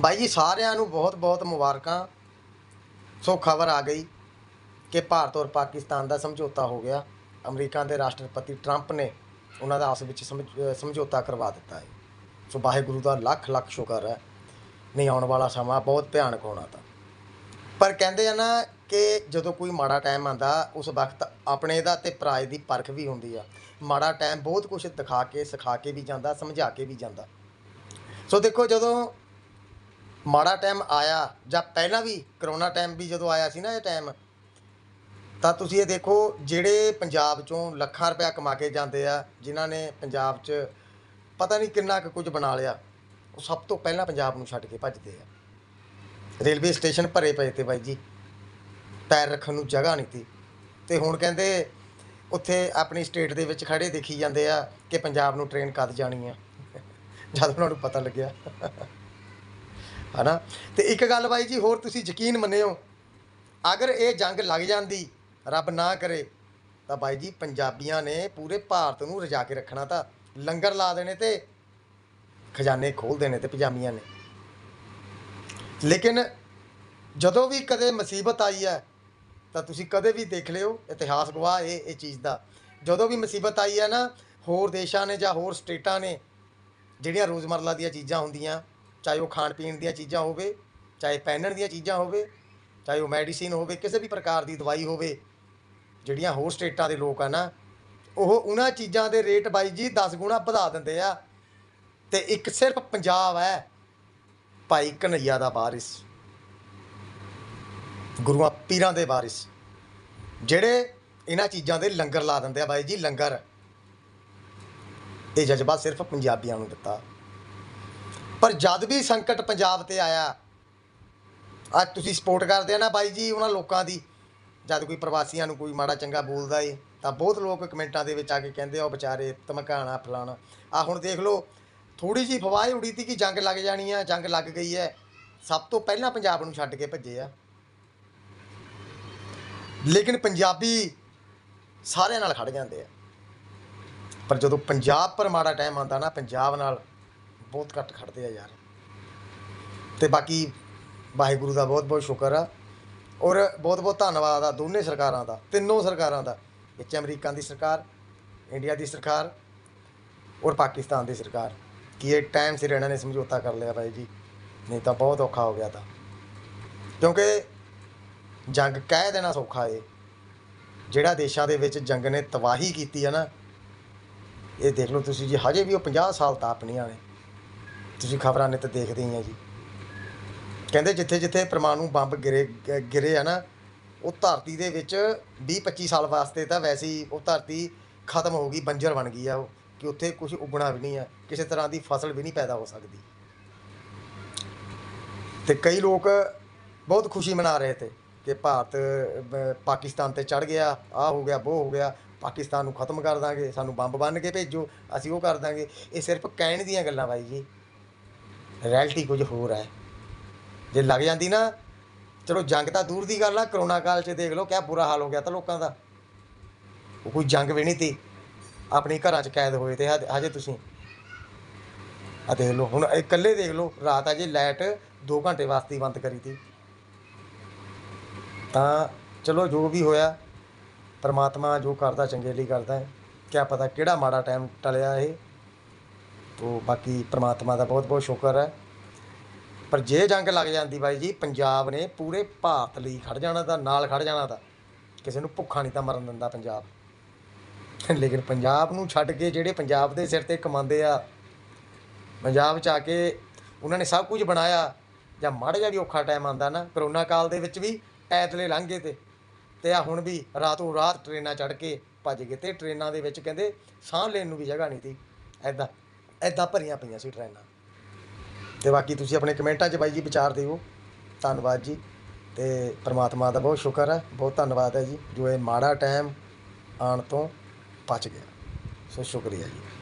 ਬਾਈ ਜੀ, ਸਾਰਿਆਂ ਨੂੰ ਬਹੁਤ-ਬਹੁਤ ਮੁਬਾਰਕਾਂ। ਸੋ ਖਬਰ ਆ ਗਈ ਕਿ ਭਾਰਤ ਔਰ ਪਾਕਿਸਤਾਨ ਦਾ ਸਮਝੌਤਾ ਹੋ ਗਿਆ। ਅਮਰੀਕਾ ਦੇ ਰਾਸ਼ਟਰਪਤੀ ਟਰੰਪ ਨੇ ਉਹਨਾਂ ਦਾ ਆਪਸ ਵਿੱਚ ਸਮਝੌਤਾ ਕਰਵਾ ਦਿੱਤਾ ਹੈ। ਸੋ ਵਾਹਿਗੁਰੂ ਦਾ ਲੱਖ ਲੱਖ ਸ਼ੁਕਰ ਹੈ। ਨਹੀਂ ਆਉਣ ਵਾਲਾ ਸਮਾਂ ਬਹੁਤ ਭਿਆਨਕ ਹੋਣਾ ਤਾਂ। ਪਰ ਕਹਿੰਦੇ ਆ ਨਾ ਕਿ ਜਦੋਂ ਕੋਈ ਮਾੜਾ ਟਾਈਮ ਆਂਦਾ ਉਸ ਵਕਤ ਆਪਣੇ ਦਾ ਤੇ ਪਰਾਏ ਦੀ ਪਰਖ ਵੀ ਹੁੰਦੀ ਆ। ਮਾੜਾ ਟਾਈਮ ਬਹੁਤ ਕੁਝ ਦਿਖਾ ਕੇ, ਸਿਖਾ ਕੇ ਵੀ ਜਾਂਦਾ, ਸਮਝਾ ਕੇ ਵੀ ਜਾਂਦਾ। ਸੋ ਦੇਖੋ ਜਦੋਂ ਮਾੜਾ ਟਾਈਮ ਆਇਆ ਜਾਂ ਪਹਿਲਾਂ ਵੀ ਕਰੋਨਾ ਟਾਈਮ ਵੀ ਜਦੋਂ ਆਇਆ ਸੀ ਨਾ ਇਹ ਟਾਈਮ ਤਾਂ ਤੁਸੀਂ ਇਹ ਦੇਖੋ ਜਿਹੜੇ ਪੰਜਾਬ ਚੋਂ ਲੱਖਾਂ ਰੁਪਇਆ ਕਮਾ ਕੇ ਜਾਂਦੇ ਆ, ਜਿਨ੍ਹਾਂ ਨੇ ਪੰਜਾਬ 'ਚ ਪਤਾ ਨਹੀਂ ਕਿੰਨਾ ਕੁ ਕੁਝ ਬਣਾ ਲਿਆ, ਉਹ ਸਭ ਤੋਂ ਪਹਿਲਾਂ ਪੰਜਾਬ ਨੂੰ ਛੱਡ ਕੇ ਭੱਜਦੇ ਆ। ਰੇਲਵੇ ਸਟੇਸ਼ਨ ਭਰੇ ਪਏ ਤੇ ਬਾਈ ਜੀ, ਪੈਰ ਰੱਖਣ ਨੂੰ ਜਗ੍ਹਾ ਨਹੀਂ ਤੀ। ਤੇ ਹੁਣ ਕਹਿੰਦੇ ਉੱਥੇ ਆਪਣੀ ਸਟੇਟ ਦੇ ਵਿੱਚ ਖੜੇ ਦੇਖੀ ਜਾਂਦੇ ਆ ਕਿ ਪੰਜਾਬ ਨੂੰ ਟ੍ਰੇਨ ਕਦ ਜਾਣੀ ਆ। ਜਦ ਉਹਨਾਂ ਨੂੰ ਪਤਾ ਲੱਗਿਆ। ਹਨਾ? ਤੇ ਇੱਕ ਗੱਲ ਬਾਈ ਜੀ, ਹੋਰ ਤੁਸੀਂ ਯਕੀਨ ਮੰਨਿਓ, ਅਗਰ ਇਹ ਜੰਗ ਲੱਗ ਜਾਂਦੀ, ਰੱਬ ਨਾ ਕਰੇ, ਤਾਂ ਬਾਈ ਜੀ ਪੰਜਾਬੀਆਂ ਨੇ ਪੂਰੇ ਭਾਰਤ ਨੂੰ ਰਜਾ ਕੇ ਰੱਖਣਾ ਤਾਂ ਲੰਗਰ ਲਾ ਦੇਣੇ ਤੇ ਖਜ਼ਾਨੇ ਖੋਲ ਦੇਣੇ ਤੇ ਪੰਜਾਬੀਆਂ ਨੇ। ਲੇਕਿਨ ਜਦੋਂ ਵੀ ਕਦੇ ਮੁਸੀਬਤ ਆਈ ਹੈ, ਤਾਂ ਤੁਸੀਂ ਕਦੇ ਵੀ ਦੇਖ ਲਿਓ, ਇਤਿਹਾਸ ਗਵਾਹ ਇਹ ਇਹ ਚੀਜ਼ ਦਾ। ਜਦੋਂ ਵੀ ਮੁਸੀਬਤ ਆਈ ਹੈ ਨਾ, ਹੋਰ ਦੇਸ਼ਾਂ ਨੇ ਜਾਂ ਹੋਰ ਸਟੇਟਾਂ ਨੇ, ਜਿਹੜੀਆਂ ਰੋਜ਼ਮਰਲਾ ਦੀਆਂ ਚੀਜ਼ਾਂ ਹੁੰਦੀਆਂ ਚਾਹੇ ਉਹ ਖਾਣ ਪੀਣ ਦੀਆਂ ਚੀਜ਼ਾਂ ਹੋਵੇ, ਚਾਹੇ ਪਹਿਨਣ ਦੀਆਂ ਚੀਜ਼ਾਂ ਹੋਵੇ, ਚਾਹੇ ਉਹ ਮੈਡੀਸਿਨ ਹੋਵੇ, ਕਿਸੇ ਵੀ ਪ੍ਰਕਾਰ ਦੀ ਦਵਾਈ ਹੋਵੇ, ਜਿਹੜੀਆਂ ਹੋਰ ਸਟੇਟਾਂ ਦੇ ਲੋਕ ਆ ਨਾ, ਉਹ ਉਹਨਾਂ ਚੀਜ਼ਾਂ ਦੇ ਰੇਟ ਬਾਈ ਜੀ 10 ਗੁਣਾ ਵਧਾ ਦਿੰਦੇ ਆ। ਤੇ ਇੱਕ ਸਿਰਫ ਪੰਜਾਬ ਹੈ, ਭਾਈ ਕਨਈਆ ਦਾ ਵਾਰਿਸ। ਗੁਰੂਆਂ, ਪੀਰਾਂ ਦੇ ਵਾਰਿਸ। ਜਿਹੜੇ ਇਹਨਾਂ ਚੀਜ਼ਾਂ ਦੇ ਲੰਗਰ ਲਾ ਦਿੰਦੇ ਆ ਬਾਈ ਜੀ, ਲੰਗਰ। ਇਹ ਜਜ਼ਬਾ ਸਿਰਫ ਪੰਜਾਬੀਆਂ ਨੂੰ ਦਿੱਤਾ। ਪਰ ਜਦ ਵੀ ਸੰਕਟ ਪੰਜਾਬ ਤੇ ਆਇਆ, ਅੱਜ ਤੁਸੀਂ ਸਪੋਰਟ ਕਰਦੇ ਆ ਨਾ ਬਾਈ ਜੀ ਉਹਨਾਂ ਲੋਕਾਂ ਦੀ, ਜਦ ਕੋਈ ਪ੍ਰਵਾਸੀਆਂ ਨੂੰ ਕੋਈ ਮਾੜਾ ਚੰਗਾ ਬੋਲਦਾ ਏ, ਤਾਂ ਬਹੁਤ ਲੋਕ ਕਮੈਂਟਾਂ ਦੇ ਵਿੱਚ ਆ ਕੇ ਕਹਿੰਦੇ ਆ, ਉਹ ਵਿਚਾਰੇ ਧਮਕਾਣਾ ਫਲਾਣਾ। ਆ ਹੁਣ ਦੇਖ ਲਓ ਥੋੜੀ ਜੀ ਫਵਾਹ ਉੜੀ ਤੀ ਕਿ ਜੰਗ ਲੱਗ ਜਾਣੀ ਆ, ਜੰਗ ਲੱਗ ਗਈ ਹੈ। ਸਭ ਤੋਂ ਪਹਿਲਾਂ ਪੰਜਾਬ ਨੂੰ ਛੱਡ ਕੇ ਭੱਜੇ ਆ। ਲੇਕਿਨ ਪੰਜਾਬੀ ਸਾਰਿਆਂ ਨਾਲ ਖੜ ਜਾਂਦੇ ਆ। ਪਰ ਜਦੋਂ ਪੰਜਾਬ ਪਰ ਮਾੜਾ ਟਾਈਮ ਆਉਂਦਾ ਨਾ, ਪੰਜਾਬ ਨਾਲ ਬਹੁਤ ਘੱਟ ਖੜਦੇ ਆ ਯਾਰ। ਤੇ ਬਾਕੀ ਵਾਹਿਗੁਰੂ ਦਾ ਬਹੁਤ ਬਹੁਤ ਸ਼ੁਕਰ ਆ। ਔਰ ਬਹੁਤ ਬਹੁਤ ਧੰਨਵਾਦ ਆ ਦੋਨੇ ਸਰਕਾਰਾਂ ਦਾ, ਤਿੰਨੋਂ ਸਰਕਾਰਾਂ ਦਾ। ਵਿੱਚ ਅਮਰੀਕਾ ਦੀ ਸਰਕਾਰ, ਇੰਡੀਆ ਦੀ ਸਰਕਾਰ ਔਰ ਪਾਕਿਸਤਾਨ ਦੀ ਸਰਕਾਰ। ਕਿ ਇਹ ਟਾਈਮ ਸਿਰ ਇਹਨਾਂ ਨੇ ਸਮਝੌਤਾ ਕਰ ਲਿਆ ਭਾਈ ਜੀ, ਨਹੀਂ ਤਾਂ ਬਹੁਤ ਔਖਾ ਹੋ ਗਿਆ ਤਾਂ। ਕਿਉਂਕਿ ਜੰਗ ਕਹਿ ਦੇਣਾ ਸੌਖਾ ਏ। ਜਿਹੜਾ ਦੇਸ਼ਾਂ ਦੇ ਵਿੱਚ ਜੰਗ ਨੇ ਤਬਾਹੀ ਕੀਤੀ ਹੈ ਨਾ, ਇਹ ਦੇਖ ਲਓ ਤੁਸੀਂ ਜੀ, ਹਜੇ ਵੀ ਉਹ 50 ਸਾਲ ਤਾਂ ਨੇ। ਤੁਸੀਂ ਖਬਰਾਂ ਨੇ ਤਾਂ ਦੇਖਦੇ ਹੀ ਆ ਜੀ। ਕਹਿੰਦੇ ਜਿੱਥੇ ਜਿੱਥੇ ਪਰਮਾਣੂ ਬੰਬ ਗਿਰੇ ਗ- ਗਿਰੇ ਆ ਨਾ ਉਹ ਧਰਤੀ ਦੇ ਵਿੱਚ 20 25 ਸਾਲ ਵਾਸਤੇ ਤਾਂ ਵੈਸੇ ਹੀ ਉਹ ਧਰਤੀ ਖਤਮ ਹੋ ਗਈ ਬੰਜਰ ਬਣ ਗਈ ਆ ਉਹ ਕਿ ਉੱਥੇ ਕੁਝ ਉਗਣਾ ਵੀ ਨਹੀਂ ਆ ਕਿਸੇ ਤਰ੍ਹਾਂ ਦੀ ਫਸਲ ਵੀ ਨਹੀਂ ਪੈਦਾ ਹੋ ਸਕਦੀ। ਤੇ ਕਈ ਲੋਕ ਬਹੁਤ ਖੁਸ਼ੀ ਮਨਾ ਰਹੇ ਤੇ ਕਿ ਭਾਰਤ ਅਹ, ਪਾਕਿਸਤਾਨ ਤੇ ਚੜ ਗਿਆ ਆ ਹੋ ਗਿਆ ਉਹ ਹੋ ਗਿਆ ਪਾਕਿਸਤਾਨ ਨੂੰ ਖਤਮ ਕਰ ਦਾਂਗੇ ਸਾਨੂੰ ਬੰਬ ਬੰਨ ਕੇ ਭੇਜੋ ਅਸੀਂ ਉਹ ਕਰ ਦਾਂਗੇ। ਇਹ ਸਿਰਫ ਕਹਿਣ ਦੀਆਂ ਗੱਲਾਂ ਬਾਈ ਜੀ। ਰਿਐਲਿਟੀ ਕੁਝ ਹੋਰ ਹੈ। ਜੇ ਲੱਗ ਜਾਂਦੀ ਨਾ, ਚਲੋ ਜੰਗ ਤਾਂ ਦੂਰ ਦੀ ਗੱਲ ਆ, ਕਰੋਨਾ ਕਾਲ 'ਚ ਦੇਖ ਲਓ, ਕਿਆ ਬੁਰਾ ਹਾਲ ਹੋ ਗਿਆ ਤਾਂ ਲੋਕਾਂ ਦਾ। ਉਹ ਕੋਈ ਜੰਗ ਵੀ ਨਹੀਂ ਤੀ। ਆਪਣੀ ਘਰਾਂ 'ਚ ਕੈਦ ਹੋਏ ਤੇ ਹਜੇ ਹਜੇ ਤੁਸੀਂ। ਆ ਦੇਖ ਲਓ, ਹੁਣ ਇਹ ਇਕੱਲੇ ਦੇਖ ਲਓ, ਰਾਤ ਆ ਜੇ ਲਾਈਟ 2 ਘੰਟੇ ਵਾਸਤੇ ਬੰਦ ਕਰੀ ਤੀ। ਤਾਂ ਚਲੋ ਜੋ ਵੀ ਹੋਇਆ, ਪਰਮਾਤਮਾ ਜੋ ਕਰਦਾ ਚੰਗੇ ਲਈ ਕਰਦਾ ਹੈ। ਕਿਆ ਪਤਾ ਕਿਹੜਾ ਮਾੜਾ ਟਾਈਮ ਟਲਿਆ ਇਹ। ਤੋ ਬਾਕੀ ਪਰਮਾਤਮਾ ਦਾ ਬਹੁਤ ਬਹੁਤ ਸ਼ੁਕਰ ਹੈ। ਪਰ ਜੇ ਜੰਗ ਲੱਗ ਜਾਂਦੀ ਬਾਈ ਜੀ, ਪੰਜਾਬ ਨੇ ਪੂਰੇ ਭਾਰਤ ਲਈ ਖੜ ਜਾਣਾ ਤਾਂ, ਨਾਲ ਖੜ ਜਾਣਾ ਤਾਂ, ਕਿਸੇ ਨੂੰ ਭੁੱਖਾ ਨਹੀਂ ਤਾਂ ਮਰਨ ਦਿੰਦਾ ਪੰਜਾਬ। ਲੇਕਿਨ ਪੰਜਾਬ ਨੂੰ ਛੱਡ ਕੇ ਜਿਹੜੇ ਪੰਜਾਬ ਦੇ ਸਿਰ ਤੇ ਕਮਾਉਂਦੇ ਆ, ਪੰਜਾਬ ਚ ਆ ਕੇ ਉਹਨਾਂ ਨੇ ਸਭ ਕੁਝ ਬਣਾਇਆ, ਜਾਂ ਮਾੜਾ ਜਿਹਾ ਵੀ ਔਖਾ ਟਾਈਮ ਆਂਦਾ ਨਾ, ਕਰੋਨਾ ਕਾਲ ਦੇ ਵਿੱਚ ਵੀ ਐਤਲੇ ਲੰਘੇ ਤੇ ਤੇ ਆ ਹੁਣ ਵੀ ਰਾਤੋਂ ਰਾਤ ਟ੍ਰੇਨਾਂ ਚੜ ਕੇ ਭੱਜ ਗਏ ਤੇ ਟ੍ਰੇਨਾਂ ਦੇ ਵਿੱਚ ਕਹਿੰਦੇ ਸਾਹ ਲੈਣ ਨੂੰ ਵੀ ਜਗ੍ਹਾ ਨਹੀਂ ਸੀ। ਐਦਾਂ ਐਦਾਂ ਭਰੀਆਂ ਪਈਆਂ ਸੀ ਟ੍ਰੇਨਾਂ। ਤੇ ਬਾਕੀ ਤੁਸੀਂ ਆਪਣੇ ਕਮੈਂਟਾਂ 'ਚ ਬਾਈ ਜੀ ਵਿਚਾਰ ਦਿਓ। ਧੰਨਵਾਦ ਜੀ। ਤੇ ਪ੍ਰਮਾਤਮਾ ਦਾ ਬਹੁਤ ਸ਼ੁਕਰ ਹੈ। ਬਹੁਤ ਧੰਨਵਾਦ ਹੈ ਜੀ। ਜੋ ਇਹ ਮਾੜਾ ਟਾਈਮ ਆਉਣ ਤੋਂ ਬਚ ਗਿਆ। ਸੋ ਸ਼ੁਕਰੀਆ ਜੀ।